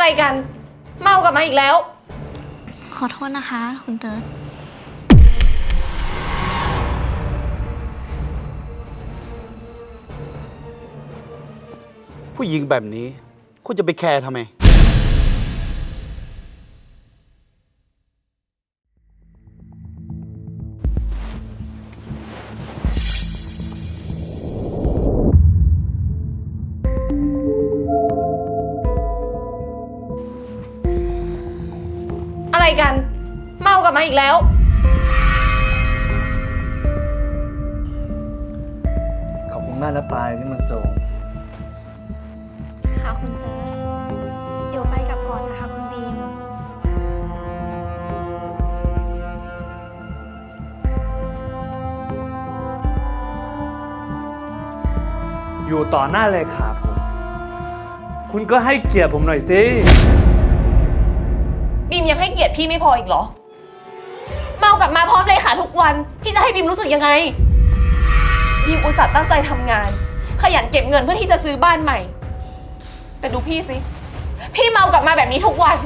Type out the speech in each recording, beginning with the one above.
อะไรกัน เมากลับมาอีกแล้ว ขอโทษนะคะ คุณเติร์ดผู้หญิงแบบนี้คุณจะไปแคร์ทำไม กัน เมากลับมาอีกแล้ว ขอบคุณมากนะปายที่มาส่ง ค่ะคุณเติร์ดเดี๋ยวไปกลับก่อนนะคะคุณบีม อยู่ต่อหน้าเลยขาผม คุณก็ให้เกียรติผมหน่อยสิ บีมยังให้เกียรติพี่ไม่พออีกเหรอ เมากลับมาพร้อมเลยค่ะทุกวัน พี่จะให้บีมรู้สึกยังไง บีมอุตส่าห์ตั้งใจทำงาน ขยันเก็บเงินเพื่อที่จะซื้อบ้านใหม่ แต่ดูพี่สิ พี่เมากลับมาแบบนี้ทุกวัน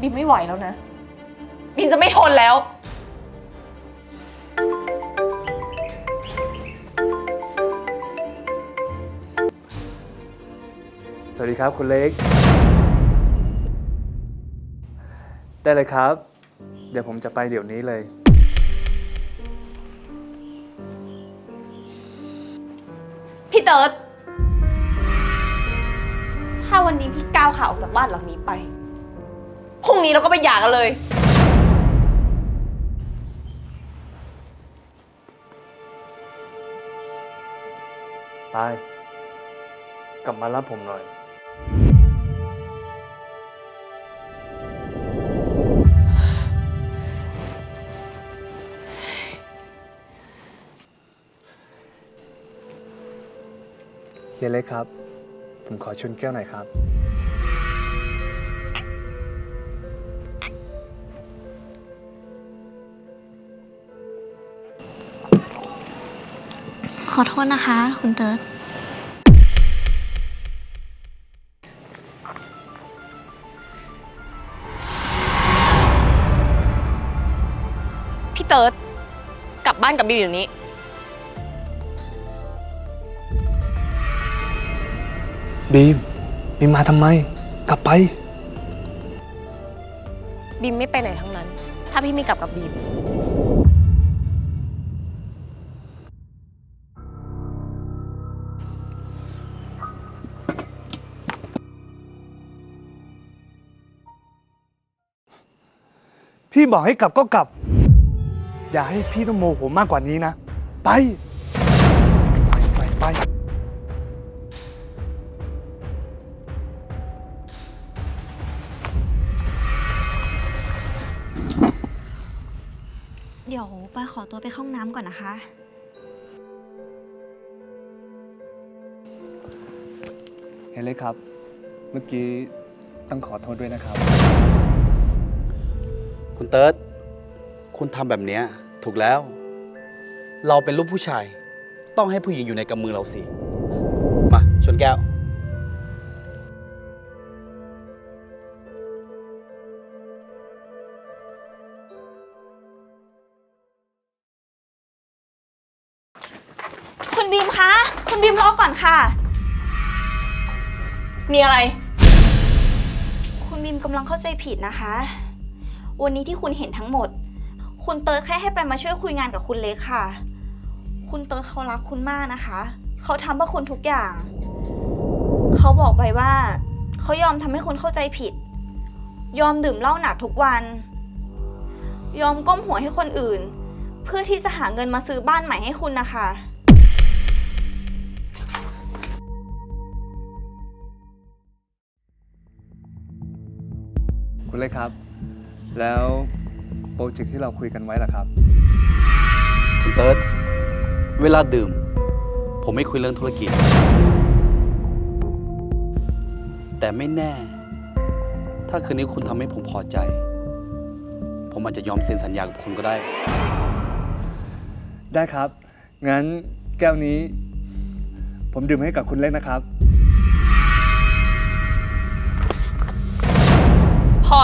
บีมไม่ไหวแล้วนะ บีมจะไม่ทนแล้ว สวัสดีครับคุณเล็ก ได้เลยครับ เดี๋ยวผมจะไปเดี๋ยวนี้เลย พี่เติร์ดถ้าวันนี้พี่ก้าวขาออกจากบ้านหลังนี้ไป พรุ่งนี้เราก็ไปหย่ากันเลย ไป กลับมารับผมหน่อย ฮียเล็กครับ ผมขอชนแก้วหน่อยครับ ขอโทษนะคะ คุณเติร์ดพี่เติร์ดกลับบ้านกับบีมเดี๋ยวนี้ บีมบีมมาทำไม กลับไป บีมไม่ไปไหนทั้งนั้น ถ้าพี่ไม่กลับกับบีม พี่บอกให้กลับก็กลับ อย่าให้พี่ต้องโมโหมากกว่านี้นะ ไป ไปไป เดี๋ยวไปขอตัวไปเข้าห้องน้ำก่อนนะคะ เฮเล็กครับ เมื่อกี้ต้องขอโทษด้วยนะครับ คุณเติร์ดคุณทำแบบเนี้ยถูกแล้ว เราเป็นลูกผู้ชาย ต้องให้ผู้หญิงอยู่ในกำมือเราสิ มา ชนแก้ว คุณบีมคะ คุณบีมรอก่อนค่ะ มีอะไร คุณบีมกำลังเข้าใจผิดนะคะ วันนี้ที่คุณเห็นทั้งหมด คุณเติร์ดแค่ให้ไปมาช่วยคุยงานกับคุณเล็กค่ะ คุณเติร์ดเขารักคุณมากนะคะ เขาทำเพื่อคุณทุกอย่าง เขาบอกไปว่า เขายอมทำให้คุณเข้าใจผิด ยอมดื่มเหล้าหนักทุกวัน ยอมก้มหัวให้คนอื่น เพื่อที่จะหาเงินมาซื้อบ้านใหม่ให้คุณนะคะ คุณเล็กครับ แล้วโปรเจกต์ที่เราคุยกันไว้ล่ะครับ คุณเติร์ดเวลาดื่ม ผมไม่คุยเรื่องธุรกิจ แต่ไม่แน่ ถ้าคืนนี้คุณทำให้ผมพอใจ ผมอาจจะยอมเซ็นสัญญากับคุณก็ได้ ได้ครับ งั้นแก้วนี้ ผมดื่มให้กับคุณเล็กนะครับ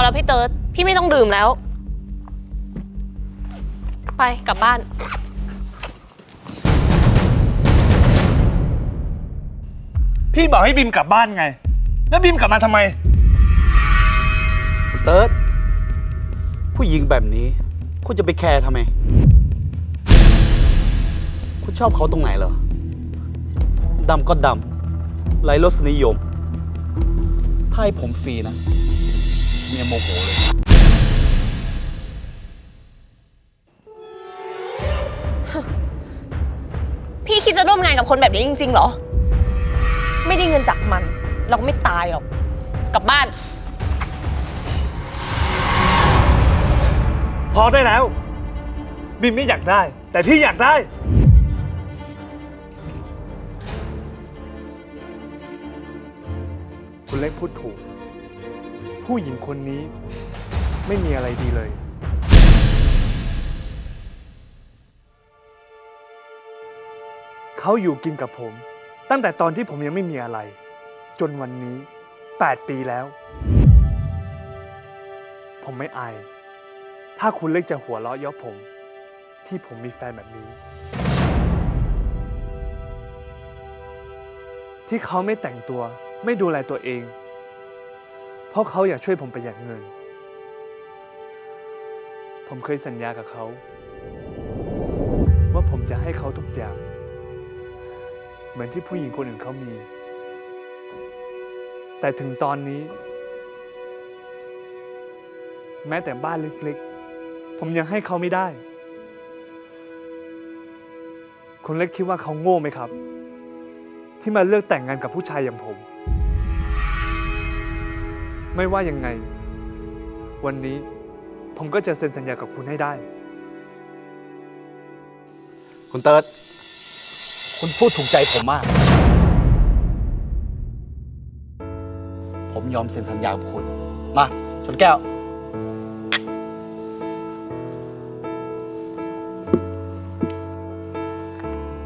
แล้วพี่เติร์ดพี่ไม่ต้องดื่มแล้ว ไปกลับบ้าน พี่บอกให้บีมกลับบ้านไง แล้วบีมกลับมาทำไม เติร์ดผู้หญิงแบบนี้ คุณจะไปแคร์ทำไม คุณชอบเขาตรงไหนเหรอดำก็ดำไรรสนิยม ถ้าให้ผมฟรีนะ เมียโมโหเลยพี่คิดจะร่วมงานกับคนแบบนี้จริงๆเหรอ ไม่ได้เงินจากมัน เราก็ไม่ตายหรอก กลับบ้าน พอได้แล้วบีมไม่อยากได้ แต่พี่อยากได้ คุณเล็กพูดถูก ผู้หญิงคนนี้ไม่มีอะไรดีเลย เขาอยู่กินกับผม ตั้งแต่ตอนที่ผมยังไม่มีอะไร จนวันนี้ 8 ปีแล้ว ผมไม่อาย ถ้าคุณเล็กจะหัวเราะเยาะผม ที่ผมมีแฟนแบบนี้ ที่เขาไม่แต่งตัวไม่ดูแลตัวเอง เพราะเขาอยากช่วยผมประหยัดเงิน ผมเคยสัญญากับเขา ว่าผมจะให้เขาทุกอย่าง เหมือนที่ผู้หญิงคนอื่นเขามี แต่ถึงตอนนี้ แม้แต่บ้านเล็กๆ ผมยังให้เขาไม่ได้ คุณเล็กคิดว่าเขาโง่ไหมครับ ที่มาเลือกแต่งงานกับผู้ชายอย่างผม ไม่ว่ายังไง วันนี้ผมก็จะเซ็นสัญญากับคุณให้ได้ คุณเติร์ดคุณพูดถูกใจผมมาก ผมยอมเซ็นสัญญากับคุณ มาชนแก้ว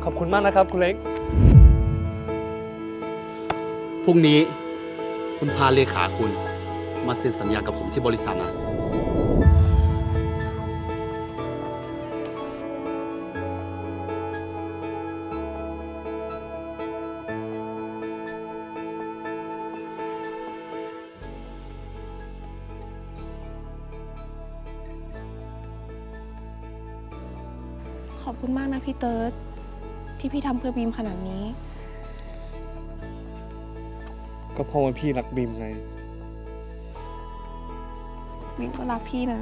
ขอบคุณมากนะครับ คุณเล็ก พรุ่งนี้ คุณพาเลขาคุณ มาเซ็นสัญญากับผมที่บริษัทนะ ขอบคุณมากนะพี่เติร์ดที่พี่ทำเพื่อบีมขนาดนี้ ก็เพราะว่าพี่รักบีมไง บีมก็รักพี่นะ